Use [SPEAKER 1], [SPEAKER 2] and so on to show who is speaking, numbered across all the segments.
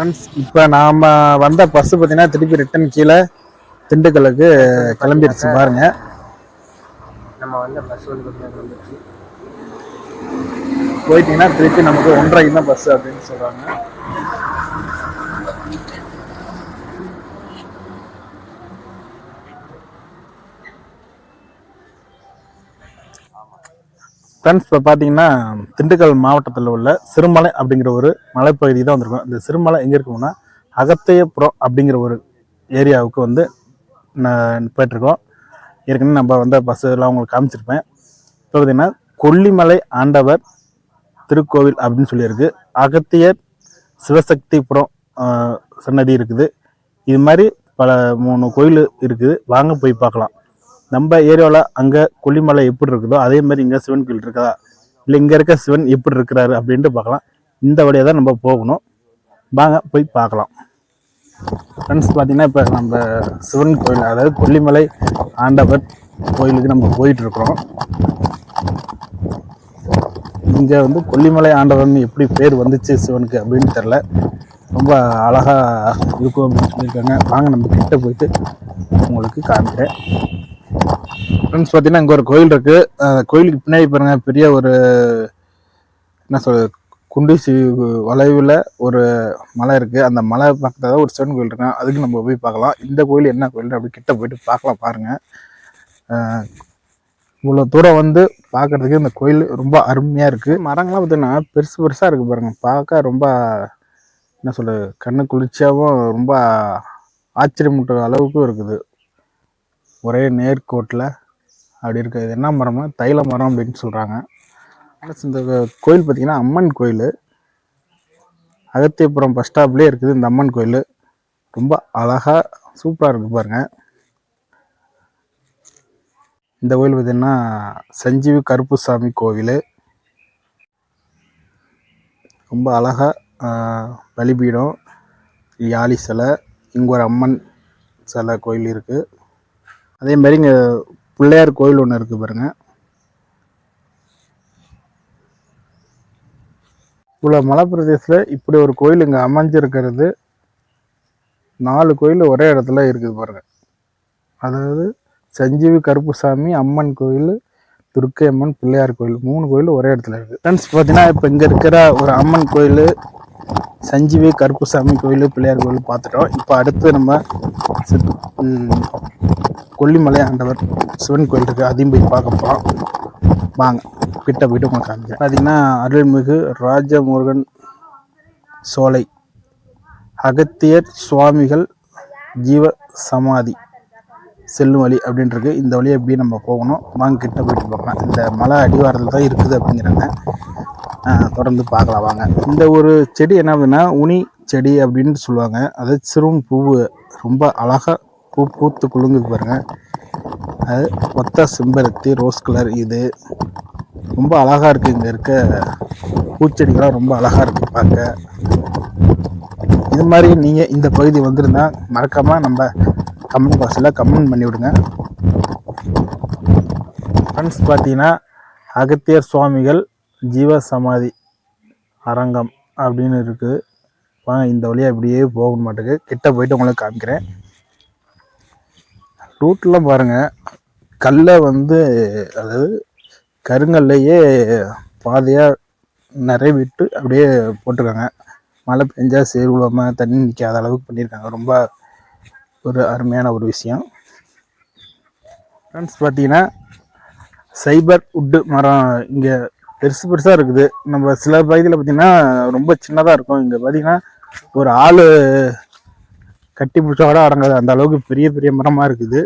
[SPEAKER 1] Friends இப்போ நாம் வந்த பஸ்ஸு பார்த்தீங்கன்னா திருப்பி ரிட்டன் கீழே திண்டுக்கல்லுக்கு கிளம்பிடுச்சு பாருங்க.
[SPEAKER 2] நம்ம வந்து பஸ் வந்து பார்த்தீங்கன்னா
[SPEAKER 1] போயிட்டீங்கன்னா திருப்பி நமக்கு ஒன்றரைக்கு தான் பஸ் அப்படின்னு சொல்கிறாங்க ஃப்ரெண்ட்ஸ் இப்போ பார்த்தீங்கன்னா திண்டுக்கல் மாவட்டத்தில் உள்ள சிறுமலை அப்படிங்கிற ஒரு மலைப்பகுதி தான் வந்திருக்கோம். இந்த சிறுமலை எங்கே இருக்கோம்னா அகத்தையபுரம் அப்படிங்கிற ஒரு ஏரியாவுக்கு வந்து நான் போயிட்டுருக்கோம். ஏற்கனவே நம்ம வந்த பஸ்ஸெல்லாம் உங்களுக்கு காமிச்சிருப்பேன். இப்போ பார்த்தீங்கன்னா கொல்லிமலை ஆண்டவர் திருக்கோவில் அப்படின்னு சொல்லியிருக்கு. அகத்தியர் சிவசக்திபுரம் சன்னதி இருக்குது. இது மாதிரி பல மூணு கோயில் இருக்குது. வாங்க போய் பார்க்கலாம். நம்ம ஏரியாவில் அங்கே கொல்லிமலை எப்படி இருக்குதோ அதே மாதிரி இங்கே சிவன் கோயில் இருக்குதா இல்லை இங்கே இருக்க சிவன் எப்படி இருக்கிறாரு அப்படின்ட்டு பார்க்கலாம். இந்த வழியாக தான் நம்ம போகணும். வாங்க போய் பார்க்கலாம். ஃப்ரெண்ட்ஸ் பார்த்தீங்கன்னா இப்போ நம்ம சிவன் கோயில் அதாவது கொல்லிமலை ஆண்டவர் கோயிலுக்கு நம்ம போயிட்டுருக்குறோம் இங்கே வந்து கொல்லிமலை ஆண்டவன் எப்படி பேர் வந்துச்சு சிவனுக்கு அப்படின்னு தெரில ரொம்ப அழகாக இருக்கும் அப்படின்னு சொல்லியிருக்காங்க. வாங்க நம்ம கிட்ட போயிட்டு உங்களுக்கு காமிக்கிறேன். ஃப்ரெண்ட்ஸ் பார்த்தீங்கன்னா இங்கே ஒரு கோயில் இருக்கு. அந்த கோயிலுக்கு பின்னாடி பாருங்க பெரிய ஒரு என்ன சொல்றது குண்டிசி வளைவில் ஒரு மலை இருக்கு. அந்த மலை பக்கத்தில் தான் ஒரு சிவன் கோயில் இருக்கும் அதுக்கு நம்ம போய் பார்க்கலாம். இந்த கோயில் என்ன கோயில் அப்படி கிட்ட போயிட்டு பார்க்கலாம் பாருங்க. இவ்வளோ தூரம் வந்து பார்க்கறதுக்கு இந்த கோயில் ரொம்ப அருமையாக இருக்குது மரங்கள்லாம் பார்த்தீங்கன்னா பெருசு பெருசாக இருக்குது பாருங்க. பார்க்க ரொம்ப என்ன சொல்றது கண்ணு குளிர்ச்சியாகவும் ரொம்ப ஆச்சரியமூட்டுற அளவுக்கும் இருக்குது. ஒரே நேர்கோட்டில் அப்படி இருக்குது. இது என்ன மரம்னா தைல மரம் அப்படின்னு சொல்கிறாங்க இந்த கோயில் பார்த்திங்கன்னா அம்மன் கோயில். அகத்தியபுரம் பஸ் ஸ்டாப்லேயே இருக்குது இந்த அம்மன் கோயில். ரொம்ப அழகாக சூப்பராக இருக்குது பாருங்கள் இந்த கோயில் பார்த்திங்கன்னா சஞ்சீவி கருப்புசாமி கோவில். ரொம்ப அழகாக பலிபீடம் யாழி சிலை இங்கே ஒரு அம்மன் சிலை கோயில் இருக்குது அதே மாதிரி இங்கே பிள்ளையார் கோயில் ஒன்று இருக்குது பாருங்க. இவ்வளோ மலைப்பிரதேசத்தில் இப்படி ஒரு கோயில் இங்கே அமைஞ்சிருக்கிறது. நாலு கோயில் ஒரே இடத்துல இருக்குது பாருங்கள் அதாவது சஞ்சீவி கருப்புசாமி அம்மன் கோயில் துர்க்கை அம்மன் பிள்ளையார் கோயில் மூணு கோயில் ஒரே இடத்துல இருக்குது ஃப்ரெண்ட்ஸ் பார்த்தீங்கன்னா இப்போ இங்கே இருக்கிற ஒரு அம்மன் கோயில் சஞ்சீவி கருப்புசாமி கோயில் பிள்ளையார் கோயில் பார்த்துட்டோம். இப்போ அடுத்து நம்ம கொல்லிமலை ஆண்டவர் சிவன் கோயில் இருக்குது அதையும் போய் பார்க்க போகிறோம் வாங்க கிட்ட போயிட்டு உங்களுக்கு காமிக்கிறேன். பார்த்தீங்கன்னா அருள்மிகு ராஜமுருகன் சோலை அகத்தியர் சுவாமிகள் ஜீவ சமாதி செல்லும் வழி அப்படின்றது இந்த வழியை எப்படி நம்ம போகணும். வாங்க கிட்ட போயிட்டு பார்க்கலாம். இந்த மலை அடிவாரத்தில் தான் இருக்குது அப்படிங்கிறாங்க தொடர்ந்து பார்க்கலாம் வாங்க. இந்த ஒரு செடி என்ன அப்படின்னா உனி செடி அப்படின்னு சொல்லுவாங்க. அது சிறும் பூவு. ரொம்ப அழகாக பூ பூத்து குலுங்குது பாருங்க. அது ஒத்த செம்பருத்தி ரோஸ் கலர் இது. ரொம்ப அழகாக இருக்குது இங்கே இருக்க பூச்செடிகள்லாம். ரொம்ப அழகாக இருக்குது பார்க்க இது மாதிரி நீங்கள் இந்த பகுதி வந்திருந்தா மறக்காமல் நம்ம கமெண்ட் பாக்ஸில் கமெண்ட் பண்ணி விடுங்க. ஃப்ரெண்ட்ஸ் பார்த்தீங்கன்னா அகத்தியர் சுவாமிகள் ஜீவ சமாதி அரங்கம் அப்படின்னு இருக்குது. வாங்க இந்த வழியாக இப்படியே போக மாட்டேங்குது கிட்ட போயிட்டு உங்களுக்கு காமிக்கிறேன். ரூட்லாம் பாருங்கள் கல்லை வந்து அதாவது கருங்கல்லையே பாதையாக நிறைவிட்டு அப்படியே போட்டிருக்காங்க. மழை பெஞ்சால் சேர் விழாமல் தண்ணி நிற்காத அளவுக்கு பண்ணியிருக்காங்க. ரொம்ப ஒரு அருமையான ஒரு விஷயம். ஃப்ரெண்ட்ஸ் பார்த்தீங்கன்னா சைபர் உட்டு மரம் இங்கே பெருசு பெருசாக இருக்குது. நம்ம சில பகுதியில் பார்த்தீங்கன்னா ரொம்ப சின்னதாக இருக்கும். இங்கே பார்த்தீங்கன்னா ஒரு ஆள் கட்டி பிடிச்சோட அடங்காது. அந்த அளவுக்கு பெரிய பெரிய மரமாக இருக்குது.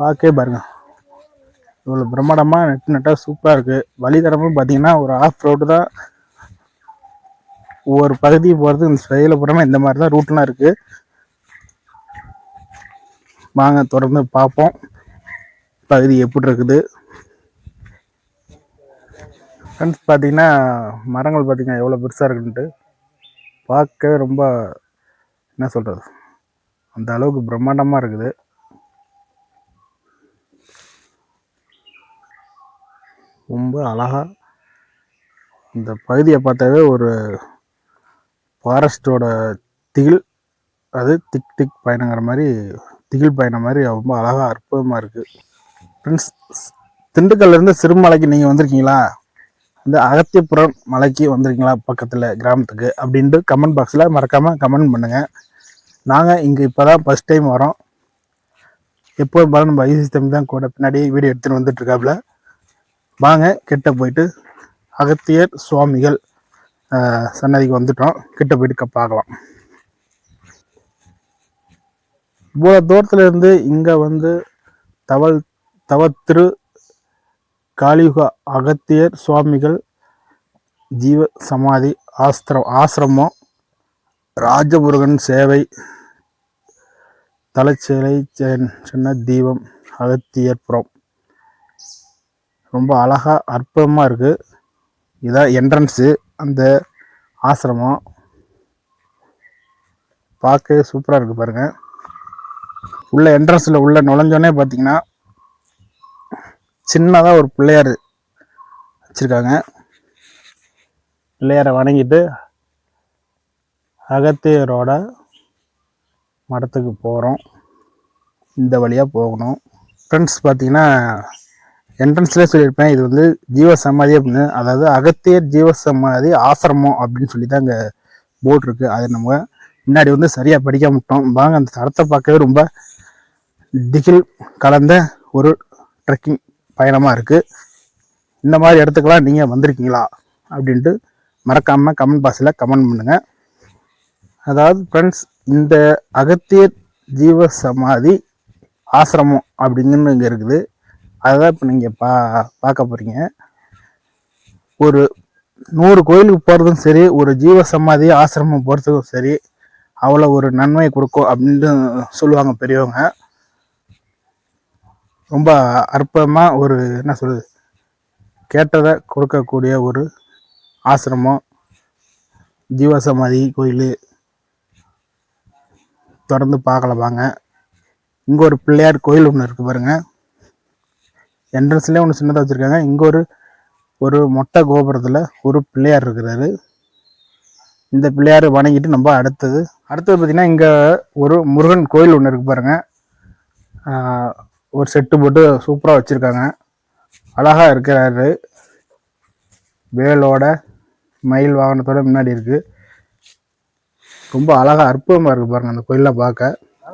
[SPEAKER 1] பார்க்கவே பாருங்க. இவ்வளோ பிரம்மாண்டமாக நெட்டு நெட்டாக சூப்பராக இருக்குது வழித்தடமும் பார்த்தீங்கன்னா ஒரு ஆஃப் ரோடு தான். ஒவ்வொரு பகுதி போகிறது இந்த சைடில் போகிறோம்னா இந்த மாதிரி தான் ரூட்லாம் இருக்குது வாங்க தொடர்ந்து பார்ப்போம். பகுதி எப்படி இருக்குது? ஃப்ரெண்ட்ஸ் பார்த்தீங்கன்னா மரங்கள் பார்த்தீங்கன்னா எவ்வளோ பெருசாக இருக்குன்ட்டு பார்க்கவே ரொம்ப என்ன சொல்கிறது அந்த அளவுக்கு பிரம்மாண்டமாக இருக்குது. ரொம்ப அழகா இந்த பகுதியை பார்த்தாவே ஒரு ஃபாரஸ்ட்டோட திகில் அது திக் திக் பயணங்கிற மாதிரி திகில் பயணம் மாதிரி ரொம்ப அழகாக அற்புதமாக இருக்குது ஃப்ரெண்ட்ஸ் திண்டுக்கல்லேருந்து சிறுமலைக்கு நீங்கள் வந்திருக்கீங்களா? இந்த அகத்தியபுரம் மலைக்கு வந்திருக்கீங்களா பக்கத்தில் கிராமத்துக்கு அப்படின்ட்டு கமெண்ட் பாக்ஸில் மறக்காமல் கமெண்ட் பண்ணுங்கள் நாங்கள் இங்கே இப்போ தான் ஃபஸ்ட் டைம் வரோம். எப்போ பாருங்க நம்ம ஐசி தம்பி தான் கூட பின்னாடி வீடியோ எடுத்துகிட்டு வந்துட்டு இருக்காப்புல வாங்க கிட்ட போயிட்டு அகத்தியர் சுவாமிகள் சன்னதிக்கு வந்துட்டோம். கிட்ட போயிட்டு க- பார்க்கலாம். இவ்வளோ தூரத்துல இருந்து இங்கே வந்து தவல் தவத்திரு காளியுக அகத்தியர் சுவாமிகள் ஜீவ சமாதி ஆஸ்திரம் ஆசிரமம் ராஜமுருகன் சேவை தலைச்சேலை சின்ன தீபம் அகத்தியர்புரம் ரொம்ப அழகா அற்புதமாக இருக்குது இதான் என்ட்ரன்ஸு அந்த ஆசிரமம். பார்க்க சூப்பராக இருக்குது பாருங்கள் உள்ள என்ட்ரன்ஸில் உள்ள நுழைஞ்சோன்னே பார்த்தீங்கன்னா சின்னதாக ஒரு பிள்ளையார் வச்சுருக்காங்க. பிள்ளையாரை வணங்கிட்டு அகத்தியரோட மடத்துக்கு போகிறோம் இந்த வழியாக போகணும். ஃப்ரெண்ட்ஸ் பார்த்தீங்கன்னா என்ட்ரன்ஸ்லேயே சொல்லியிருப்பேன். இது வந்து ஜீவ சமாதி அப்படின்னு. அதாவது அகத்தியர் ஜீவ சமாதி ஆசிரமம் அப்படின்னு சொல்லி தான் அங்கே போர்டு இருக்குது அது நம்ம முன்னாடி வந்து சரியாக படிக்க மாட்டோம் வாங்க அந்த தடத்தை பார்க்கவே ரொம்ப திகில் கலந்த ஒரு ட்ரெக்கிங் பயணமாக இருக்குது இந்த மாதிரி இடத்துக்கெல்லாம் நீங்கள் வந்திருக்கீங்களா? அப்படின்ட்டு மறக்காமல் கமெண்ட் பாக்ஸில் கமெண்ட் பண்ணுங்கள் அதாவது ஃப்ரெண்ட்ஸ் இந்த அகத்தியர் ஜீவ சமாதி ஆசிரமம் அப்படிங்கன்னு இங்கே இருக்குது. அதுதான் இப்போ நீங்கள் பா பார்க்க போகிறீங்க ஒரு நூறு கோயிலுக்கு போகிறதும் சரி ஒரு ஜீவ சமாதி ஆசிரமம் போகிறதுக்கும் சரி அவ்வளோ ஒரு நன்மை கொடுக்கும் அப்படின்ட்டு சொல்லுவாங்க பெரியவங்க. ரொம்ப அற்பமாக ஒரு என்ன சொல்கிறது கேட்டதை கொடுக்கக்கூடிய ஒரு ஆசிரமம் ஜீவசமாதி கோயில். தொடர்ந்து பார்க்கலாம் வாங்க. இங்கே ஒரு பிள்ளையார் கோயில் ஒன்று இருக்குது பாருங்க. என்ட்ரன்ஸ்லேயே ஒன்று சின்னதாக வச்சுருக்காங்க. இங்கே ஒரு ஒரு மொட்டை கோபுரத்தில் ஒரு பிள்ளையார் இருக்கிறாரு. இந்த பிள்ளையார் வணங்கிட்டு நம்ம அடுத்தது அடுத்தது பார்த்திங்கன்னா இங்கே ஒரு முருகன் கோயில் ஒன்று இருக்குது பாருங்கள் ஒரு செட்டு போட்டு சூப்பராக வச்சுருக்காங்க. அழகாக இருக்கிறாரு. வேலோட மயில் வாகனத்தோட முன்னாடி இருக்குது ரொம்ப அழகாக அற்புதமாக இருக்குது பாருங்கள் அந்த கோயிலில் பார்க்க.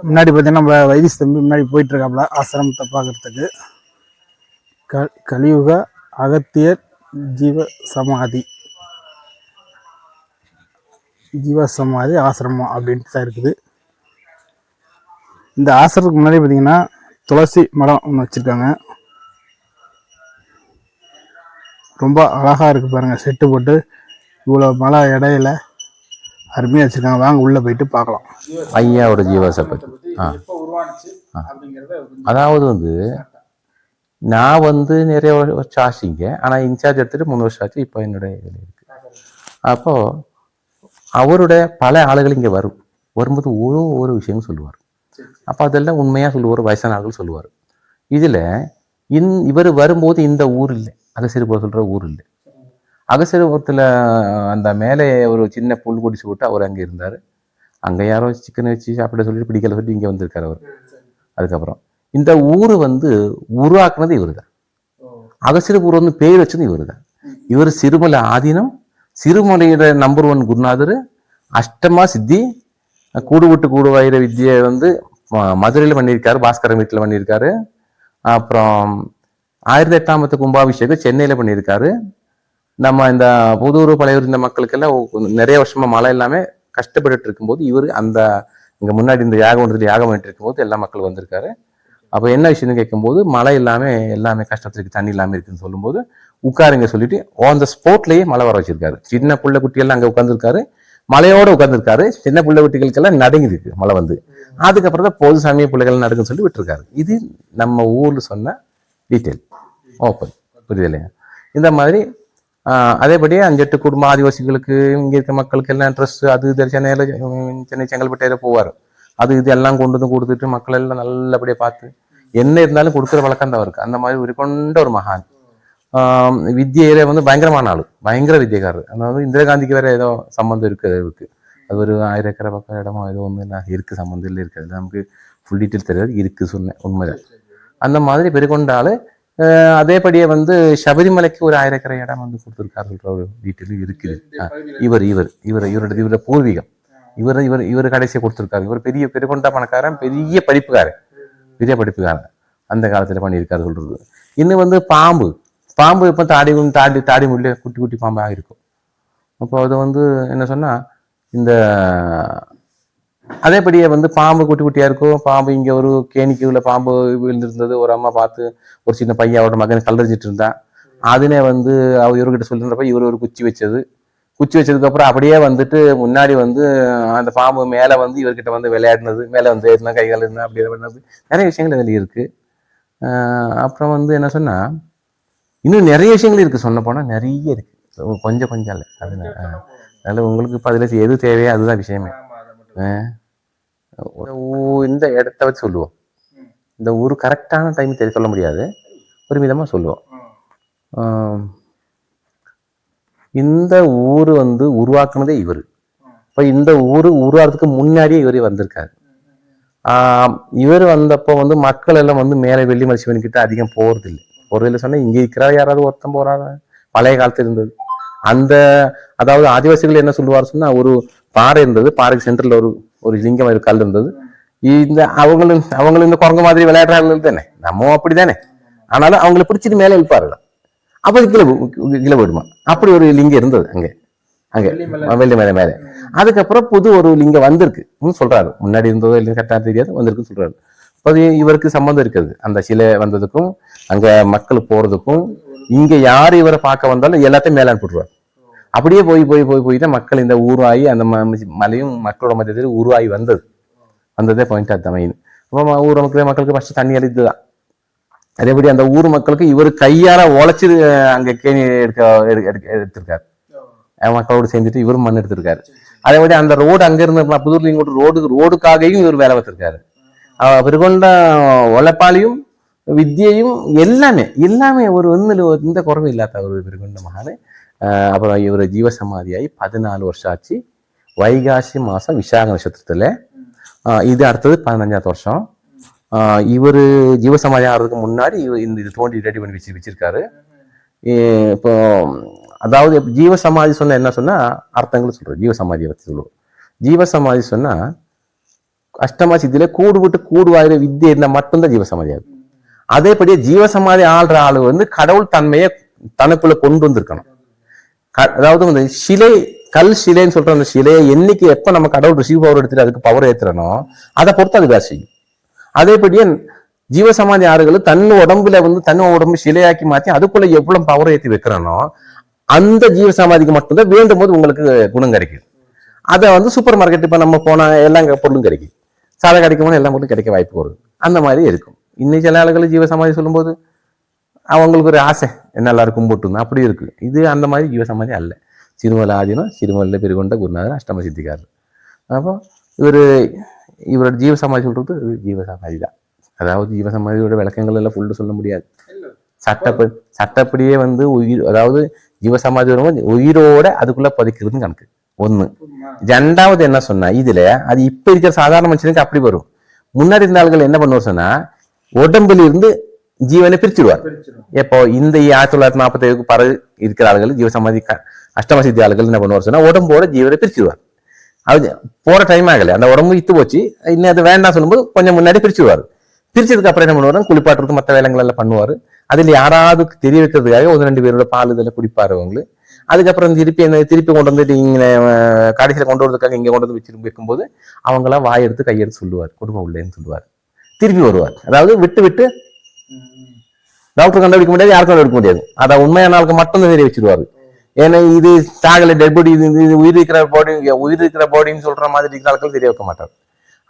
[SPEAKER 1] முன்னாடி பார்த்தீங்கன்னா நம்ம வைத்திய தம்பி முன்னாடி போயிட்டுருக்காப்புல ஆசிரமத்தை பார்க்கறதுக்கு. க கலியுக அகத்தியர் ஜீவ சமாதி. ஜீவ சமாதி ஆசிரமம் அப்படின்ட்டு தான் இருக்குது. இந்த ஆசிரமத்துக்கு முன்னாடி பார்த்தீங்கன்னா துளசி மரம் ஒன்று வச்சுருக்காங்க. ரொம்ப அழகாக இருக்குது பாருங்கள் செட்டு போட்டு. இவ்வளோ மழை இடையில அருமையாக வச்சுருக்காங்க. வாங்க உள்ளே போயிட்டு பார்க்கலாம்.
[SPEAKER 3] ஐயாவோட ஒரு ஆ.
[SPEAKER 1] எப்போ
[SPEAKER 3] அதாவது வந்து நான் வந்து நிறைய வருஷம் ஆச்சுங்க ஆனால் இன்சார்ஜ் எடுத்துட்டு மூணு வருஷம் ஆச்சு இப்போ என்னுடைய இதில் இருக்கு. அப்போது அவருடைய பல ஆளுகள் இங்கே வரும். வரும்போது ஒரு ஒரு விஷயம் சொல்லுவார். அப்போ அதெல்லாம் உண்மையாக சொல்லுவார் வயசானார்கள் சொல்லுவார். இதில் இன் இவர் வரும்போது இந்த ஊர் இல்லை. அகசிறுபுரம் சொல்கிற ஊர் இல்லை. அகசிறுபுரத்தில் அந்த மேலே ஒரு சின்ன புல் குடிச்சு விட்டு அவர் அங்கே இருந்தார். அங்கே யாரோ சிக்கன் வச்சு சாப்பிட சொல்லி பிடிக்கல சொல்லி இங்கே வந்திருக்கார் அவர். அதுக்கப்புறம். இந்த ஊர் வந்து உருவாக்குனது இவர் தான் அகசிரபுரம் வந்து பேர் வச்சது இவர் தான் இவர் சிறுமலை ஆதீனம் சிறுமலையோட நம்பர் ஒன் குருநாதர் அஷ்டமா சித்தி கூடு விட்டு கூடு வைர வித்தியை வந்து மதுரையில் பண்ணியிருக்காரு பாஸ்கரன் வீட்டில் பண்ணியிருக்காரு. அப்புறம் ஆயிரத்தி எட்டாமத்து கும்பாபிஷேகம் சென்னையில் பண்ணியிருக்காரு. நம்ம இந்த புதூர் பழையூர் இந்த மக்களுக்கெல்லாம் நிறைய வருஷமாக மழை எல்லாமே கஷ்டப்பட்டு இருக்கும்போது இவர் அந்த இங்கே முன்னாடி இந்த யாகம் ஒன்று யாகம் பண்ணிட்டு இருக்கும்போது எல்லா மக்களும் வந்திருக்காரு. அப்போ என்ன விஷயம்னு கேட்கும்போது மழை இல்லாமல் எல்லாமே கஷ்டத்துக்கு தண்ணி இல்லாமல் இருக்குன்னு சொல்லும்போது உட்காருங்க சொல்லிட்டு ஆன் த ஸ்பாட்லயே மழை வர வச்சிருக்காரு. சின்ன பிள்ளை குட்டியெல்லாம் அங்கே உட்காந்துருக்காரு மலையோட உட்காந்துருக்காரு சின்ன புள்ள குட்டிகளுக்கெல்லாம் நடுங்கிருக்கு மழை வந்து. அதுக்கப்புறம் தான் பொது சமய பிள்ளைகள் நடுக்குன்னு சொல்லி விட்டுருக்காரு. இது நம்ம ஊர்ல சொன்ன டீட்டெயில் ஓப்பன் புரியுது இல்லையா? இந்த மாதிரி அதேபடி அஞ்செட்டு குடும்ப ஆதிவாசிகளுக்கு இங்கே இருக்க மக்களுக்கு எல்லாம் ட்ரெஸ் அது இது சென்னையில சென்னை செங்கல்பட்டையில போவார். அது இது எல்லாம் கொண்டு வந்து கொடுத்துட்டு மக்கள் எல்லாம் நல்லபடியாக பார்த்து என்ன இருந்தாலும் கொடுக்குற வழக்கம் தான் இருக்கு அந்த மாதிரி ஒரு கொண்ட ஒரு மகான். வித்தியில வந்து பயங்கரமான ஆளு. பயங்கர வித்தியக்காரர். அதாவது இந்திரா காந்திக்கு வேற ஏதோ சம்பந்தம் இருக்கு இருக்கு அது ஒரு ஆயிரம் ஏக்கரை பக்கம் இடமோ ஏதோ ஒன்று நான் இருக்கு சம்மந்தில் இருக்குது நமக்கு ஃபுல் டீட்டெயில் தெரியாது. இருக்கு சொன்னேன் உண்மைதான். அந்த மாதிரி பெருகொண்டால அதேபடியே வந்து சபரிமலைக்கு ஒரு ஆயிரம் ஏக்கரை இடம் வந்து கொடுத்துருக்காருன்ற ஒரு டீட்டெயிலும் இருக்குது இவர் இவர் இவர் இவரோட இவரோட பூர்வீகம். இவர் இவர் இவர் கடைசியை கொடுத்துருக்காரு. இவர் பெரிய பெருகொண்டா பணக்காரன் பெரிய படிப்புக்காரன். பெரிய படிப்புக்காரன். அந்த காலத்துல பண்ணியிருக்காரு சொல்றது. இன்னும் வந்து பாம்பு. பாம்பு இப்போ தாடி தாடி தாடி முடியல குட்டி குட்டி பாம்பாக இருக்கும். அப்போ அது வந்து என்ன சொன்னால் இந்த அதேபடியே வந்து பாம்பு குட்டி குட்டியாக இருக்கும். பாம்பு இங்கே ஒரு கேணிக்கு உள்ள பாம்பு விழுந்திருந்தது. ஒரு அம்மா பார்த்து ஒரு சின்ன பையன் அவரோட மகன் கல்லறிச்சிட்டு இருந்தான். அதுனே வந்து அவர் இவர்கிட்ட சொல்லியிருந்தப்ப இவர் ஒரு குச்சி வச்சது. குச்சி வச்சதுக்கப்புறம் அப்படியே வந்துட்டு முன்னாடி வந்து அந்த பாம்பு மேலே வந்து இவர்கிட்ட வந்து விளையாடினது. மேலே வந்து ஏறினா கைகால் இருந்தா அப்படி பண்ணது நிறைய விஷயங்கள் இதுல இருக்குது அப்புறம் வந்து என்ன சொன்னால் இன்னும் நிறைய விஷயங்கள் இருக்குது சொல்ல நிறைய இருக்குது கொஞ்சம் கொஞ்சம் இல்லை. அது அதனால் உங்களுக்கு இப்போ அதில் எது தேவையோ அதுதான் விஷயமே. ஊ- இந்த இடத்த வச்சு சொல்லுவோம். இந்த ஊர் கரெக்டான டைம் தெரிய சொல்ல முடியாது. ஒரு விதமாக சொல்லுவோம். இந்த ஊர் வந்து உருவாக்குனதே இவர். இப்போ இந்த ஊர் உருவாகிறதுக்கு முன்னாடியே இவர் வந்திருக்காரு. இவர் வந்தப்போ வந்து மக்கள் எல்லாம் வந்து மேலே வெள்ளி சிவன் கிட்ட அதிகம் போகிறதில்லை இல்லை இதில் சொன்னா இங்க இருக்கிற யாராவது ஒருத்தன் போறாங்க. பழைய காலத்துல இருந்தது. அந்த அதாவது ஆதிவாசிகள் என்ன சொல்லுவார் சொன்னா ஒரு பாறை இருந்தது. பாறைக்கு சென்டரில் ஒரு ஒரு லிங்கம் ஒரு கல் இருந்தது. இந்த அவங்களும் அவங்களும் இந்த குரங்கு மாதிரி விளையாடுறாங்க தானே? நம்ம அப்படிதானே ஆனாலும் அவங்களை பிடிச்சிட்டு மேலே இழுப்பார்கள். அப்போ அது கீழே கீழே போயிடுமா அப்படி ஒரு லிங்கம் இருந்தது அங்கே. அங்கே வெள்ளி மேலே மேலே. அதுக்கப்புறம் புது ஒரு லிங்கம் வந்திருக்கு. சொல்கிறாரு சொல்றாரு. முன்னாடி இருந்ததோ இல்லை கரெக்டாக தெரியாது. வந்திருக்குன்னு சொல்றாரு. இப்போ இவருக்கு சம்மந்தம் இருக்குது. அந்த சிலை வந்ததுக்கும் அங்க மக்கள் போறதுக்கும் இங்க யார் இவரை பார்க்க வந்தாலும் எல்லாத்தையும் மேலே அனுப்பிடுவார் அப்படியே போய் போய் போய் போய் தான் மக்கள் இந்த ஊராகி அந்த மலையும் மக்களோட மத்தியத்தில் உருவாகி வந்தது. வந்ததே பாயிண்ட் அதுதான் மெயின் அப்போ ஊர் மக்கள் மக்களுக்கு ஃபர்ஸ்ட் தண்ணி அளித்துதான் அதேபடி அந்த ஊர் மக்களுக்கு இவர் கையால உழைச்சி அங்க கேணி எடுக்க எடுத்திருக்காரு. மக்களோடு சேர்ந்துட்டு இவரும் மண் எடுத்திருக்காரு. அதே மாதிரி அந்த ரோடு அங்க இருந்து ம- புதூர்ல இங்கோட்டு ரோடு ரோடுக்காகவும் இவர் வேலை அஹ் பிறகொண்ட உழைப்பாளியும் வித்தியையும் எல்லாமே எல்லாமே அவர் ஒன்றில் எந்த குறவும் இல்லாத ஒரு பிறகொண்ட மகான். அஹ் அப்புறம் இவர் ஜீவசமாதியாகி பதினாலு வருஷம் ஆச்சு. வைகாசி மாதம் விசாக நட்சத்திரத்துல. இது அடுத்தது பதினஞ்சாவது வருஷம். இவர் ஜீவசமாதி ஆகிறதுக்கு முன்னாடி இவர் இந்த இது தோண்டி ரெடி பண்ணி வச்சு வச்சிருக்காரு. இப்போ அதாவது ஜீவசமாதி சொன்னால் என்ன சொன்னால் அர்த்தங்கள் சொல்கிறோம் ஜீவசமாதியை பற்றி சொல்லுவோம். ஜீவசமாதி சொன்னால் அஷ்டமா சித்தியில் கூடு விட்டு கூடு வித்தியை இருந்தால் மட்டும்தான் ஜீவசமாதி ஆகும். அதேபடியே ஜீவசமாதி ஆள்ற ஆளு வந்து கடவுள் தன்மையை தனக்குள்ள கொண்டு வந்திருக்கணும். க- அதாவது வந்து சிலை கல் சிலைன்னு சொல்ற அந்த சிலையை என்னைக்கு எப்ப நம்ம கடவுள் ரிசீவ் பவர் எடுத்துட்டு அதுக்கு பவர் ஏத்துறனோ அதை பொறுத்து அது வேலை செய்யும். அதேபடியே ஜீவசமாதி ஆறுகள் தன் உடம்புல வந்து தன் உடம்பு சிலையாக்கி மாத்தி அதுக்குள்ள எவ்வளவு பவர் ஏத்தி வைக்கிறனோ அந்த ஜீவசமாதிக்கு மட்டும்தான் வேண்டும் போது உங்களுக்கு குணம் கிடைக்குது. அதை வந்து சூப்பர் மார்க்கெட் இப்ப நம்ம போனா எல்லா பொருளும் கிடைக்கும் சாலை கிடைக்குமோ எல்லா பொருளும் கிடைக்க வாய்ப்பு வருது அந்த மாதிரி இருக்கும். இன்னைக்கு சில ஆளுகளை ஜீவசமாதி சொல்லும்போது அவங்களுக்கு ஒரு ஆசை எல்லாரும் கும்பிட்டுருந்தா அப்படி இருக்குது இது அந்த மாதிரி ஜீவசமாதி அல்ல. சிறுமலை ஆதீனம் சிறுமலையில் பெருகொண்ட குருநாதர் அஷ்டம சித்திக்காரர் அப்போ இவர் இவரோட ஜீவசமாதி சொல்கிறது இது ஜீவசமாதி தான். அதாவது ஜீவசமாதியோட விளக்கங்கள் எல்லாம் ஃபுல்லு சொல்ல முடியாது. சட்டப்படி சட்டப்படியே வந்து உயிர் அதாவது ஜீவசமாதி வரும்போது உயிரோட அதுக்குள்ளே பதிக்கிறதுன்னு கணக்கு. ஒன்று ரெண்டாவது என்ன சொன்னா இதில் அது இப்போ இருக்கிற சாதாரண மனுஷனுக்கு அப்படி வரும். முன்னாடி இருந்த ஆளுகள் என்ன பண்ணுவோம் சொன்னால் உடம்புல இருந்து ஜீவனை பிரிச்சுடுவார் எப்போ? இந்த ஆயிரத்தி தொள்ளாயிரத்தி நாற்பத்தி ஏழுக்கு பிறகு இருக்கிற ஆளுகள் ஜீவசமாதி க- அஷ்டம சித்தி ஆளுகள் என்ன பண்ணுவார் சொன்னா உடம்போட ஜீவனை பிரிச்சுடுவார் அது போற டைம் ஆகல. அந்த உடம்பு இத்து போச்சு. இன்னும் அது வேண்டாம் சொல்லும்போது கொஞ்சம் முன்னாடி பிரிச்சுடுவார் பிரிச்சதுக்கு அப்புறம் என்ன பண்ணுவாரு குளிப்பாட்டுறது மற்ற வேலைகள் எல்லாம் பண்ணுவாரு. அதுல யாராவது தெரிய வைக்கிறதுக்காக ஒரு ரெண்டு பேரோட பால் இதெல்லாம் குடிப்பாரு அவங்க அதுக்கப்புறம் திருப்பி என்ன திருப்பி கொண்டு வந்துட்டு இங்க கடைசியில கொண்டு வரதுக்காக இங்க கொண்டு வந்து வச்சு வைக்கும்போது அவங்களாம் வாயெடுத்து கையெடுத்து சொல்லுவார். குடும்பம் உள்ளேன்னு சொல்லுவார். திருப்பி வருவார். அதாவது விட்டு விட்டு டாக்டர் கண்டுபிடிக்க முடியாது யாருக்கும் கண்டுபிடிக்க முடியாது. அதை உண்மையான ஆளுக்கு மட்டும் தெரிய வச்சிருவாரு. ஏன்னா இது சாகல டெட் பாடி இது இது உயிர் இருக்கிற பாடி உயிர் இருக்கிற பாடின்னு சொல்ற மாதிரி இருக்கிற ஆட்கள் தெரிய வைக்க மாட்டார்.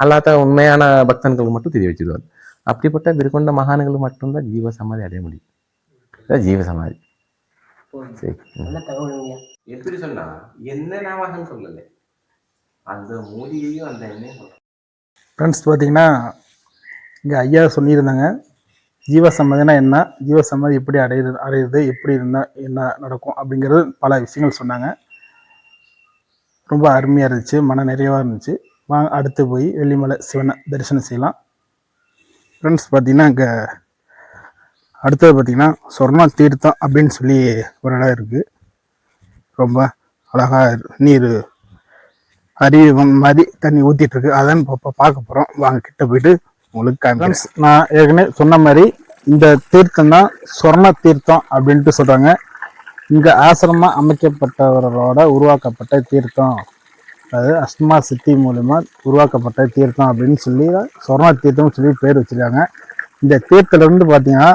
[SPEAKER 3] அல்லாத உண்மையான பக்தன்களுக்கு மட்டும் தெரிய வச்சிருவார். அப்படிப்பட்ட விருக்கொண்ட மகான்களுக்கு மட்டும்தான் ஜீவ சமாதி அடைய முடியும். ஜீவ சமாதி. சரி. எப்படி சொன்னா என்ன சொல்லல? அந்த மூலிகையும் அந்த எண்ணெயும்
[SPEAKER 1] ஃப்ரெண்ட்ஸ் பார்த்தீங்கன்னா இங்கே ஐயா சொல்லியிருந்தாங்க ஜீவசம்மதினா என்ன? ஜீவசம்மதி எப்படி அடையுது அடையுது எப்படி இருந்தால் என்ன நடக்கும்? அப்படிங்கிறது பல விஷயங்கள் சொன்னாங்க. ரொம்ப அருமையாக இருந்துச்சு மன நிறைவாக இருந்துச்சு. வாங்க அடுத்து போய் வெள்ளிமலை சிவனை தரிசனம் செய்யலாம். ஃப்ரெண்ட்ஸ் பார்த்தீங்கன்னா இங்கே அடுத்தது பார்த்தீங்கன்னா சொர்ணா தீர்த்தம் அப்படின்னு சொல்லி ஒரு இடம் இருக்குது ரொம்ப அழகாக நீர் அருவி மாதிரி தண்ணி ஊற்றிட்டுருக்கு அதான் இப்போ பார்க்க போகிறோம் வாங்க கிட்ட போயிட்டு உங்களுக்கு காமிக்கிறேன். நான் ஏற்கனவே சொன்ன மாதிரி இந்த தீர்த்தம் தான் சொர்ண தீர்த்தம் அப்படின்ட்டு சொல்கிறாங்க இங்கே ஆசிரமம் அமைக்கப்பட்டவர்களோட உருவாக்கப்பட்ட தீர்த்தம். அதாவது அஸ்மா சித்தி மூலிமா உருவாக்கப்பட்ட தீர்த்தம் அப்படின்னு சொல்லி சொர்ண தீர்த்தம்னு சொல்லி பேர் வச்சிருக்காங்க. இந்த தீர்த்தத்திலிருந்து பார்த்தீங்கன்னா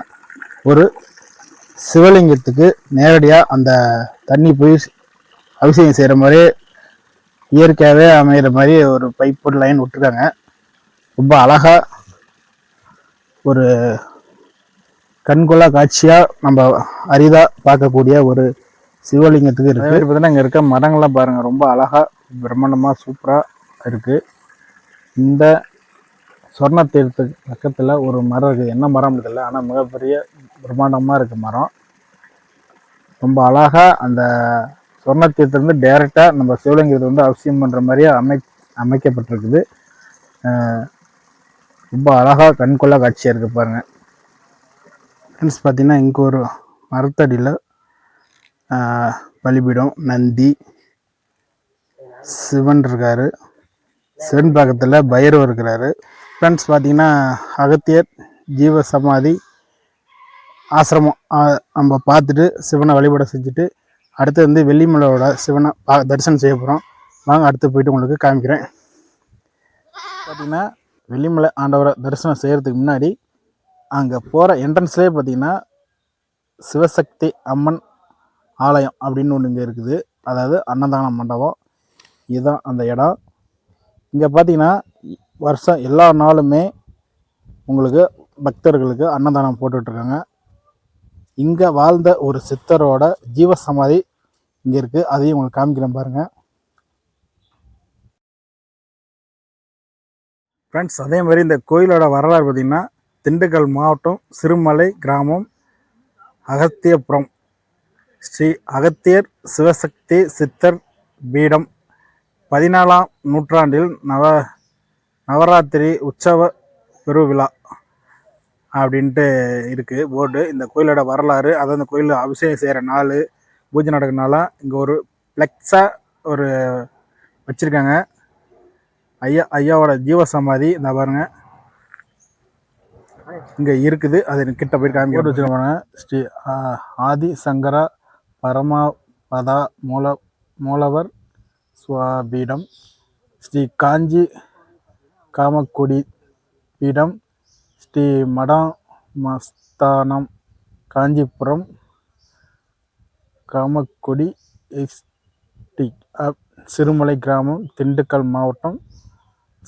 [SPEAKER 1] ஒரு சிவலிங்கத்துக்கு நேரடியாக அந்த தண்ணி போய் அபிஷேகம் செய்கிற மாதிரி இயற்கையாகவே அமைகிற மாதிரி ஒரு பைப்பு லைன் விட்டுருக்காங்க. ரொம்ப அழகாக ஒரு கண்கொள்ளா காட்சியாக நம்ம அரிதாக பார்க்கக்கூடிய ஒரு சிவலிங்கத்துக்கு இருக்கு. பார்த்தீங்கன்னா இங்கே இருக்க மரங்கள்லாம் பாருங்கள் ரொம்ப அழகாக பிரம்மாண்டமாக சூப்பராக இருக்குது இந்த சொர்ண தீர்த்து பக்கத்தில் ஒரு மரம் இருக்குது என்ன மரம் தெரியல ஆனால் மிகப்பெரிய பிரம்மாண்டமாக இருக்குது மரம். ரொம்ப அழகாக அந்த சொர்ண தீர்த்திலிருந்து டைரெக்டாக நம்ம சிவலிங்கத்தை வந்து அவசியம் பண்ணுற மாதிரியே அமை அமைக்கப்பட்டிருக்குது. ரொம்ப அழகாக கண்கொள்ளா காட்சியாக இருக்குது பாருங்கள் ஃப்ரெண்ட்ஸ் பார்த்திங்கன்னா இங்கே ஒரு மரத்தடியில் பலிபீடம் நந்தி சிவன் இருக்காரு. சிவன் பக்கத்தில் பைரவர் இருக்கிறாரு. ஃப்ரெண்ட்ஸ் பார்த்திங்கன்னா அகத்தியர் ஜீவ சமாதி ஆசிரமம் நம்ம பார்த்துட்டு சிவனை வழிபாடு செஞ்சுட்டு அடுத்து வந்து வெள்ளிமலையோட சிவனை பா தரிசனம் செய்ய போகிறோம் வாங்க அடுத்து போயிட்டு உங்களுக்கு காமிக்கிறேன். பார்த்திங்கன்னா வெள்ளிமலை ஆண்டவரை தரிசனம் செய்கிறதுக்கு முன்னாடி அங்கே போகிற என்ட்ரன்ஸ்லேயே பார்த்தீங்கன்னா சிவசக்தி அம்மன் ஆலயம் அப்படின்னு ஒன்று இங்கே இருக்குது. அதாவது அன்னதான மண்டபம். இதுதான் அந்த இடம். இங்கே பார்த்தீங்கன்னா வருஷம் எல்லா நாளுமே உங்களுக்கு பக்தர்களுக்கு அன்னதானம் போட்டுட்ருக்காங்க. இங்கே வாழ்ந்த ஒரு சித்தரோட ஜீவ சமாதி இங்கே இருக்குது அதையும் உங்களுக்கு காமிக்கிறேன் பாருங்கள் ஃப்ரெண்ட்ஸ் அதே மாதிரி இந்த கோயிலோட வரலாறு பார்த்திங்கன்னா திண்டுக்கல் மாவட்டம் சிறுமலை கிராமம் அகத்தியபுரம். ஸ்ரீ அகத்தியர் சிவசக்தி சித்தர் பீடம். பதினாலாம் நூற்றாண்டில் நவ நவராத்திரி உற்சவ பெருவிழா அப்படின்ட்டு இருக்குது போர்டு இந்த கோயிலோட வரலாறு அதாவது அந்த கோயில் அபிஷேகம் செய்கிற நாள் பூஜை நடக்கிறனால இங்கே ஒரு ஃப்ளெக்ஸாக ஒரு வச்சுருக்காங்க. ஐயா ஐயாவோட ஜீவ சமாதி இந்த பாருங்க. இங்கே இருக்குது. அது எனக்கு கிட்ட போய் காமிக்க வச்சுருப்பாங்க ஸ்ரீ ஆ, ஆதி சங்கரா பரமபதா மூல மூலவர் சுவாபீடம். ஸ்ரீ காஞ்சி காமக்குடி பீடம். ஸ்ரீ மடாமஸ்தானம் காஞ்சிபுரம் காமக்குடி எஸ்டி சிறுமலை கிராமம் திண்டுக்கல் மாவட்டம்.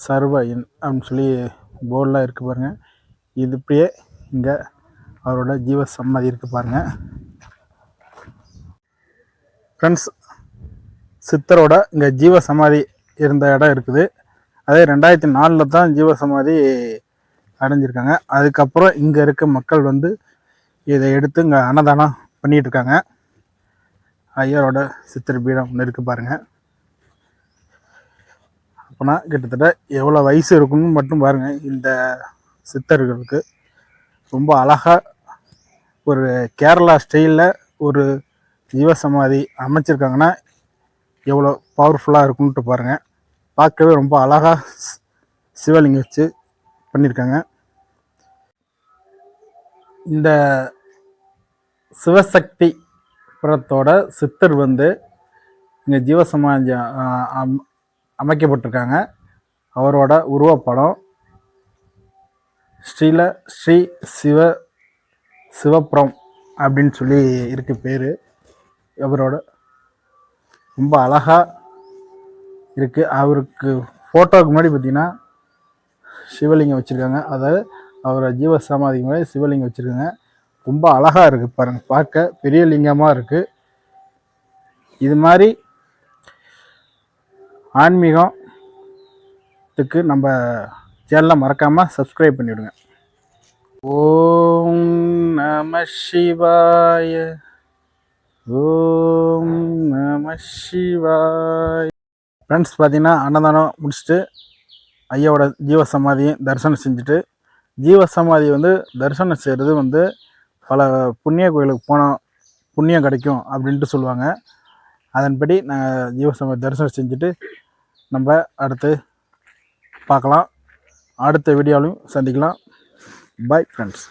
[SPEAKER 1] சர்வ இன் அப்படின்னு சொல்லி போர்டெலாம் இருக்குது பாருங்கள் இது இப்படியே இங்கே அவரோட ஜீவ சம்மதி இருக்குது பாருங்கள் ஃப்ரெண்ட்ஸ் சித்தரோட இங்கே ஜீவ சமாதி இருந்த இடம் இருக்குது. அதே ரெண்டாயிரத்தி நாலில் தான் ஜீவ சமாதி அடைஞ்சிருக்காங்க. அதுக்கப்புறம் இங்கே இருக்க மக்கள் வந்து இதை எடுத்து இங்கே அன்னதானம் பண்ணிகிட்ருக்காங்க இருக்காங்க. ஐயரோட சித்தர் பீடம் ஒன்று இருக்குது பாருங்கள் அப்போனா கிட்டத்தட்ட எவ்வளோ வயசு இருக்குன்னு மட்டும் பாருங்கள் இந்த சித்தர்களுக்கு ரொம்ப அழகாக ஒரு கேரளா ஸ்டைலில் ஒரு ஜீவசமாதி அமைச்சிருக்காங்கன்னா எவ்வளோ பவர்ஃபுல்லாக இருக்குன்ட்டு பாருங்கள் பார்க்கவே ரொம்ப அழகாக சிவலிங்கம் வச்சு பண்ணியிருக்காங்க இந்த சிவசக்தி புறத்தோட சித்தர் வந்து இங்கே ஜீவசமாஜம் அம்- அமைக்கப்பட்டிருக்காங்க. அவரோட உருவப்படம் ஸ்ரீல ஸ்ரீ சிவ சிவபுரம் அப்படின்னு சொல்லி இருக்கு பேர். அவரோட ரொம்ப அழகாக இருக்குது அவருக்கு ஃபோட்டோவுக்கு முன்னாடி பார்த்தீங்கன்னா சிவலிங்கம் வச்சுருக்காங்க. அதாவது அவரோட ஜீவ சமாதிக்கு முன்னாடி சிவலிங்கம் வச்சுருக்காங்க. ரொம்ப அழகாக இருக்குது பாருங்கள் பார்க்க பெரிய லிங்கமாக இருக்குது இது மாதிரி ஆன்மீகத்துக்கு நம்ம சேனலை மறக்காமல் சப்ஸ்கிரைப் பண்ணிவிடுங்க ஓம் நம சிவாய ஓம் நம சிவாய. ஃப்ரெண்ட்ஸ் பார்த்தீங்கன்னா அன்னதானம் முடிச்சுட்டு ஐயாவோட ஜீவ தரிசனம் செஞ்சுட்டு ஜீவசமாதி வந்து தரிசனம் செய்கிறது வந்து பல புண்ணிய கோயிலுக்கு போனால் புண்ணியம் கிடைக்கும் அப்படின்ட்டு சொல்லுவாங்க. அதன்படி நான் ஜீவசமாதி தரிசனம் செஞ்சுட்டு நம்ம அடுத்து பார்க்கலாம். அடுத்த வீடியோவிலையும் சந்திக்கலாம். Bye friends